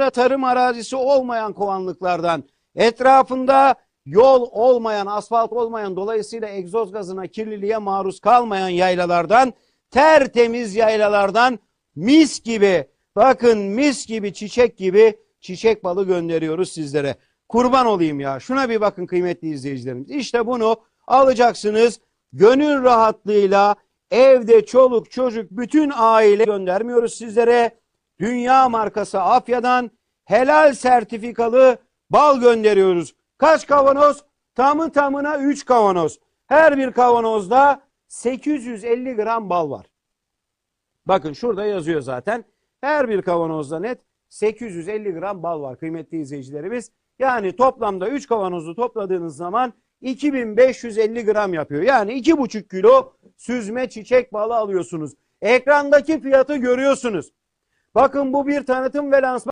Etrafında tarım arazisi olmayan kovanlıklardan, etrafında yol olmayan, asfalt olmayan, dolayısıyla egzoz gazına, kirliliğe maruz kalmayan yaylalardan, tertemiz yaylalardan mis gibi, bakın mis gibi, çiçek gibi çiçek balı gönderiyoruz sizlere. Kurban olayım ya. Şuna bir bakın kıymetli izleyicilerimiz. İşte bunu alacaksınız. Gönül rahatlığıyla evde çoluk çocuk bütün aile göndermiyoruz sizlere. Dünya markası Afya'dan helal sertifikalı bal gönderiyoruz. Kaç kavanoz? Tamı tamına 3 kavanoz. Her bir kavanozda 850 gram bal var. Bakın şurada yazıyor zaten. Her bir kavanozda net 850 gram bal var kıymetli izleyicilerimiz. Yani toplamda 3 kavanozu topladığınız zaman 2550 gram yapıyor. Yani 2,5 kilo süzme çiçek balı alıyorsunuz. Ekrandaki fiyatı görüyorsunuz. Bakın bu bir tanıtım ve lansman.